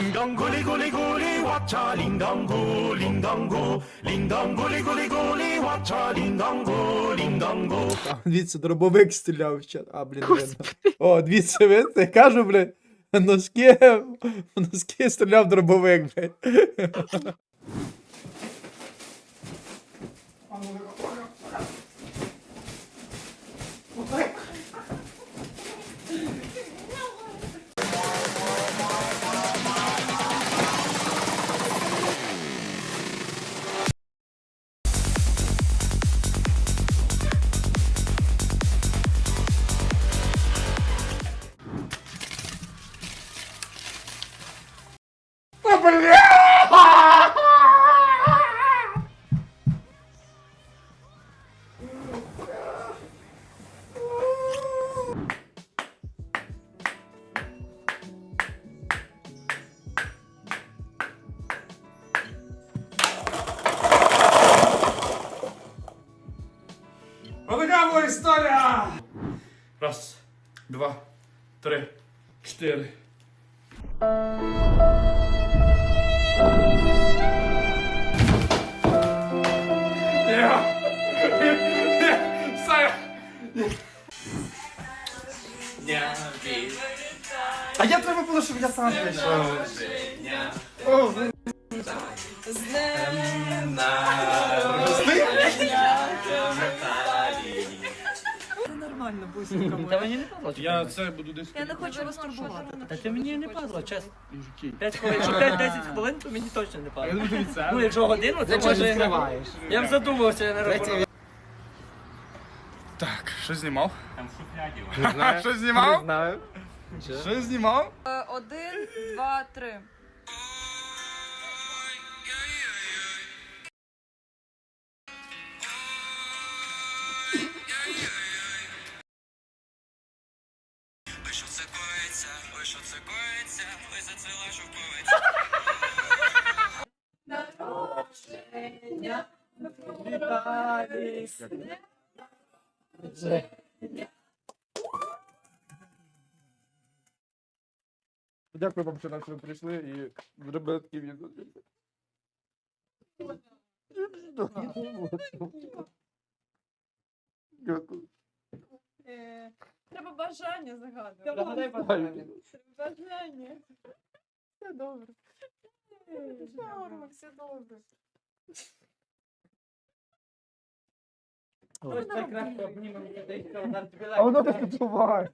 Ding dong gully gully gully watcha ding dong go ding dong go ding dong gully gully gully watcha ding dong go ding dong go А, дивіться, дробовик стріляв ще. А, блін, видно. О, дивіться, видите, я кажу, блядь, носки, в носки стріляв дробовик, блядь. Отака була історія! Раз, два, три, чотири. А я треба було, щоб я сам прийшов. Нормально, бусинка Та моя. мені не падло. Я це буду десь. Я не хочу вас турбувати. Та ти мені не падло, чесно. Мужики. 5 хвилин, якщо 5-10 хвилин, то мені точно не Я падло. думаю, дивіться. Ну, якщо годину, то може... скриваєш? Я б задумався, я не рахував. Так, що знімав? Там Що знімав? знаю. Що знімав? Е, Один, два, три. Дякую вам, що нас ви прийшли і зробили такі відео. Дякую. Треба бажання загадувати. Загадай бажання. Все добре. Норма, все добре. Ось так краще обнімемо людей, що вона тобі А воно так відбуває.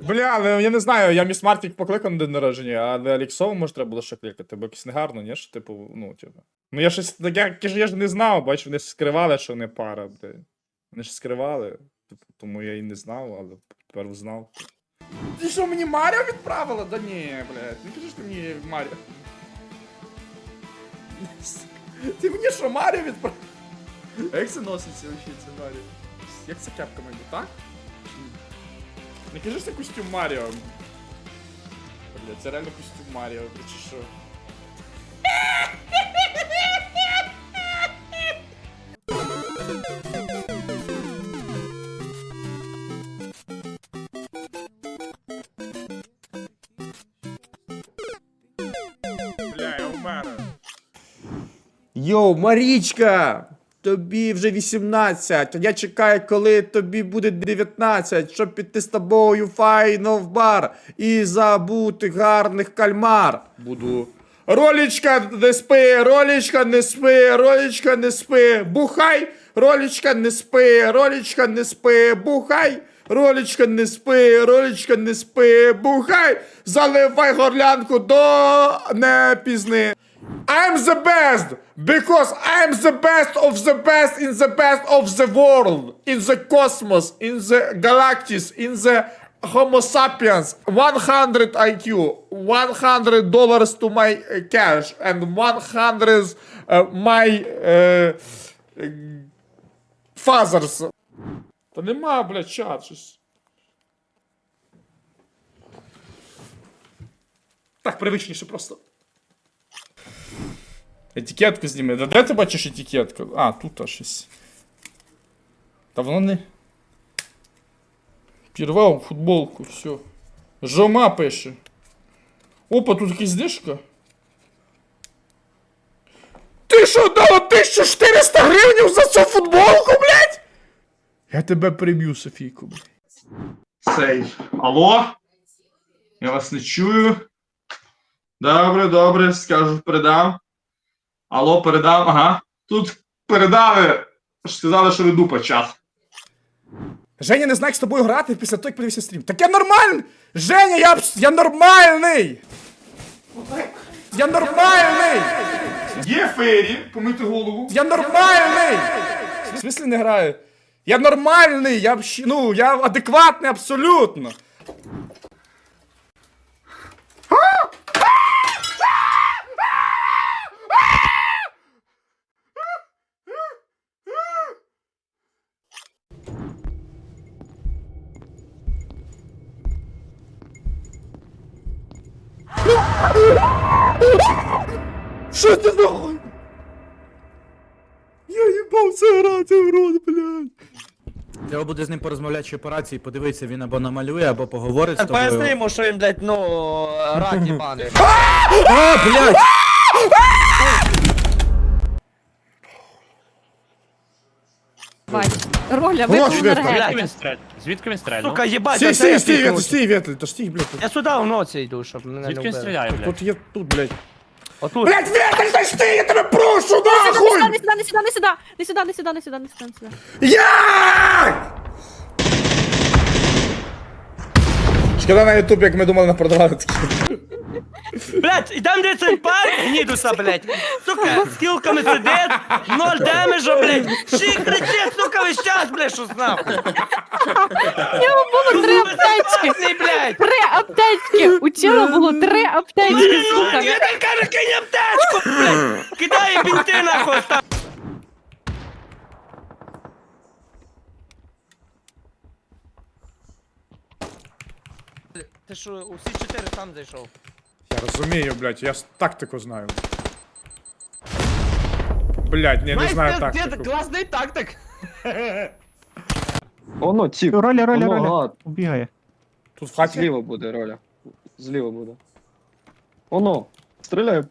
Бля, але я не знаю, я міс Мартік покликав на день народження, але Аліксову може треба було ще кликати, бо якось негарно, ні? Що, типу, ну, типу. Ну я щось таке, я, я ж не знав, бачу, вони скривали, що вони пара, бля. Вони ж скривали, тому я і не знав, але тепер знав. Ти що, мені Маріо відправила? Да ні, блядь, не кажи, що мені Маріо. Ти мені що, Маріо відправила? А як це носиться вообще це Маріо? Як це кепка бути, так? Не кажи, що це костюм Маріо. Бля, це реально костюм Маріо, чи що? Йоу, Марічка! Тобі вже 18, а я чекаю, коли тобі буде 19, щоб піти з тобою файно в бар і забути гарних кальмар. Буду. Ролічка не спи, ролічка не спи, ролічка не спи, бухай, ролічка не спи, ролічка не спи, бухай. Ролічка не спи, ролічка не спи, бухай, заливай горлянку до не пізни. I'm the best because I'm the best of the best in the best of the world, in the cosmos, in the galactics, in the Homo sapiens. 100 IQ, 100 dollars to my uh, cash, and 100 uh, my uh, uh, fathers. Та нема, блядь, чат, щось. Так привичніше просто. Етикетку зніми. Да де ти бачиш етикетку? А, тут щось. Та воно не. Підірвав футболку, все. Жома пише. Опа, тут якась знижка. Ти що дала 1400 гривень за цю футболку, блядь? Я тебе приб'ю, Софійку, блядь. Сейф. Алло? Я вас не чую. Добре, добре, скажу, передам. Алло, передам, ага. Тут передали. Сказали, що веду по час. Женя не знає, як з тобою грати після того, як подивився стрім. Так я нормальний! Женя, я, я нормальний! Я нормальний! Є фері, помити голову. Я нормальний! В смислі не граю? Я нормальний, я ну, я адекватний абсолютно. Що це нахуй? Я їбався грати в рот, блядь. Треба буде з ним порозмовляти чи операції, подивитися, він або намалює, або поговорить з тобою. Поясни йому, що він, блядь, ну, рак їбаний. А, блядь! Бач, роля Вот, випив Света. енергетик. Звідки він стрельнув? Сука, їбать, Стій, оце стій, я стій, пікнув. Вєтель, стій, Вєтель, та стій, блядь. тут- Я сюди в ноці йду, щоб мене не Звідки він вбили. стріляє, блядь? Тут є, тут, блядь. Отут. Блять, Віталь, дай ж ти, я тебе прошу, нахуй! Не сюда, не сюда! не сюди, не сюди, не сюди, не сюди, не сюди, не сюди. Як? Шкода на ютуб, як ми думали, напродавали такі такі. Блядь, ідем де цей парк, гнідуса, блядь. Сука, з кілками сидить, ноль демеджа, блядь. Ще кричить, сука, весь час, блядь, що нахуй. У нього було три аптечки. Три аптечки. У тіла було три аптечки, сука. Віталь каже, кинь аптечку, блядь. Кидає бінти, нахуй. став. Ти що, усі чотири сам зайшов? Я розумію, блядь, я ж тактику знаю. Блядь, ні, не знаю тактику. класний тактик. Оно, тіп. Роля, роля, Воно, роля. гад. Убігає. Тут в хаті. Зліва буде роля. Зліва буде. Оно. Стріляю.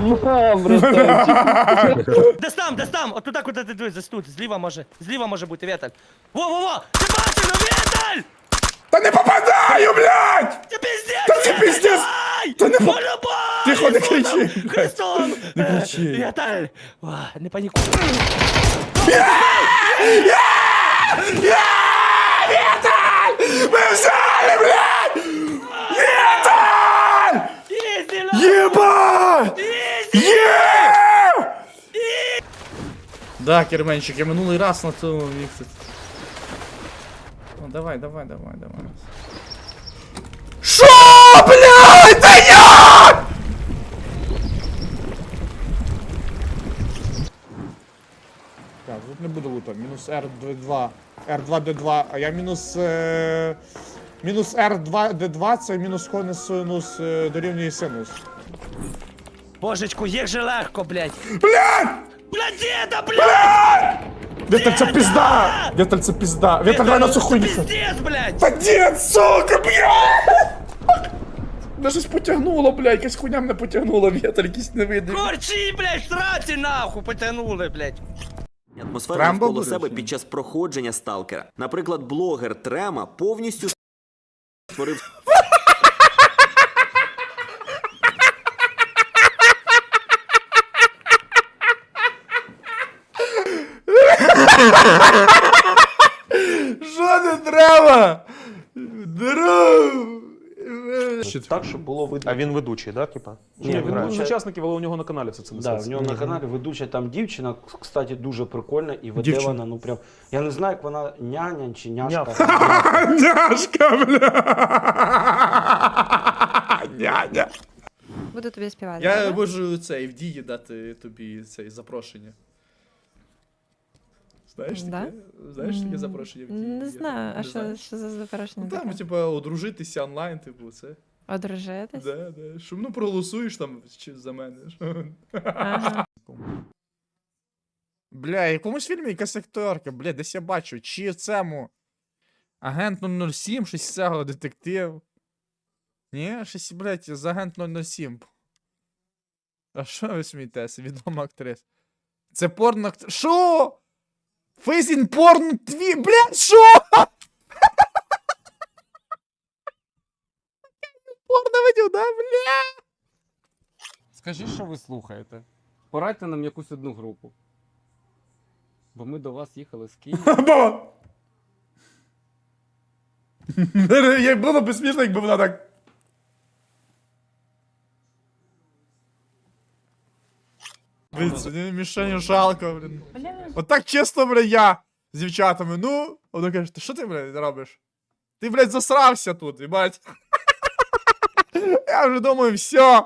На, братан. Десь там, десь там, от туди, куди ти дивись, тут, зліва може, зліва може бути Віталь. Во-во-во, ти бачиш, ну Віталь! Та не попадаю, блядь! Це пиздец! Та це пиздец! Та не по-! Тихо, не кричи. Христом! Не кричи. Віталь! О, Не панікуй. Ми взяли, блядь! Віталь! Єбать! Є! Да, Керменчик, я минулий раз на цьому віксі. Ну, давай, давай, давай, давай. Шо, блядь, да як? Так, тут не буде лута. Мінус R2, R2D2, а я мінус... Е... Мінус R2D2, це мінус конусинус е, дорівнює синус. Божечку, як же легко, блядь. Блядь! Блядь, діда, блядь! Віталь, це пізда! Віталь, це пізда! Віталь, грай на цю хуйню! Пиздец, блядь! Та дід, сука, блядь! Мене щось потягнуло, блядь, якась хуйня мене потягнула, вітер, якийсь невидимий. Корчі, блядь, сраці нахуй потягнули, блядь. Атмосфера Тремба навколо буде, себе чи ні? під час проходження сталкера. Наприклад, блогер Трема повністю створив Що не треба? Так, щоб було видно. А він ведучий, да, типа? Ні, він з учасників, але у нього на каналі все це Да, несеться. нього на каналі ведуча там дівчина, кстати, дуже прикольна, і веде Дівчина. вона, ну прям. Я не знаю, як вона няня чи няшка. Няшка, бля! Няня. Буду тобі співати. Я добре? можу цей в дії дати тобі цей запрошення. Знаєш Да? таке? Знаєш таке М, запрошення в дії? Не знаю, а Не що, знаєш? що за запрошення? Ну там, таке? типа, одружитися онлайн, типу, це. Одружитись? Да, да. Що, ну проголосуєш там чи за мене. Ага. Бля, в якомусь фільмі якась акторка, бля, десь я бачу, чи в цьому. Агент 007, щось з цього детектив. Ні, щось, блядь, з агент 007. А що ви смієтеся? Відома актриса. Це порно актриса. Фейсін порно тві. Блядь, що? порно видів, да, бля? Скажіть, що ви слухаєте. Порадьте нам якусь одну групу. Бо ми до вас їхали з Києва. Бо... Як було б смішно, якби вона так. Блін, сьогодні мішені жалко, блін. Отак чесно, блядь, я з дівчатами. Ну, вона каже, ти що ти, блядь, робиш? Ти, блядь, засрався тут, їбать. Я вже думаю, все.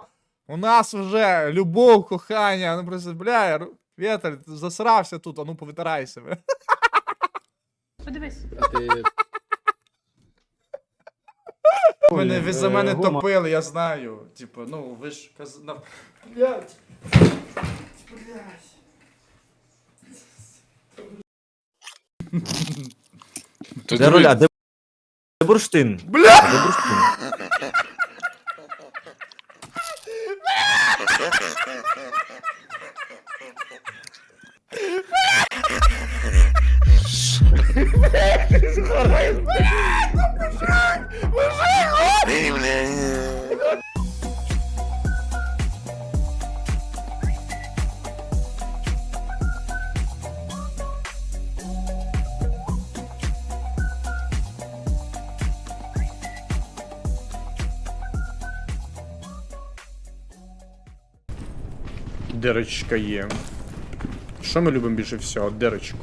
У нас вже любов, кохання. Ну просто, бля, ти засрався тут, а ну повитирайся. бля. Подивись. Мене, ви за мене Е, топили, я знаю. Типу, ну, ви ж казав. Блять. Де руля? Де де бурштин? Бля! Де бурштин? Дирочка є. Що ми любимо більше всього? Дирочку.